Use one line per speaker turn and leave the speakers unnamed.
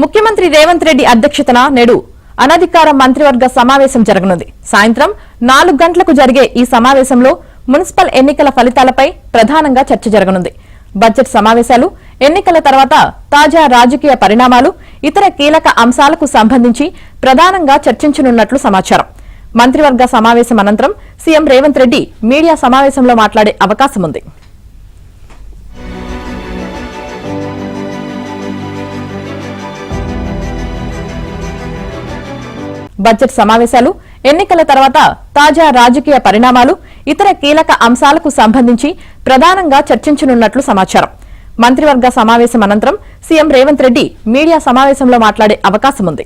ముఖ్యమంత్రి రేవంత్ రెడ్డి అధ్యక్షతన నేడు అనధికార మంత్రివర్గ సమావేశం జరగనుంది. సాయంత్రం నాలుగు గంటలకు జరిగే ఈ సమావేశంలో మున్సిపల్ ఎన్నికల ఫలితాలపై ప్రధానంగా చర్చ జరగనుంది. బడ్జెట్ సమావేశాలు ఎన్నికల తర్వాత తాజా రాజకీయ పరిణామాలు ఇతర కీలక అంశాలకు సంబంధించి ప్రధానంగా చర్చించనున్నట్లు సమాచారం. మంత్రివర్గ సమావేశం అనంతరం సీఎం రేవంత్ రెడ్డి మీడియా సమావేశంలో మాట్లాడే అవకాశం ఉంది బడ్జెట్ సమావేశాలు ఎన్నికల తర్వాత తాజా రాజకీయ పరిణామాలు ఇతర కీలక అంశాలకు సంబంధించి ప్రధానంగా చర్చించనున్నట్లు సమాచారం. మంత్రివర్గ సమావేశం అనంతరం సీఎం రేవంత్ రెడ్డి మీడియా సమావేశంలో మాట్లాడే అవకాశం ఉంది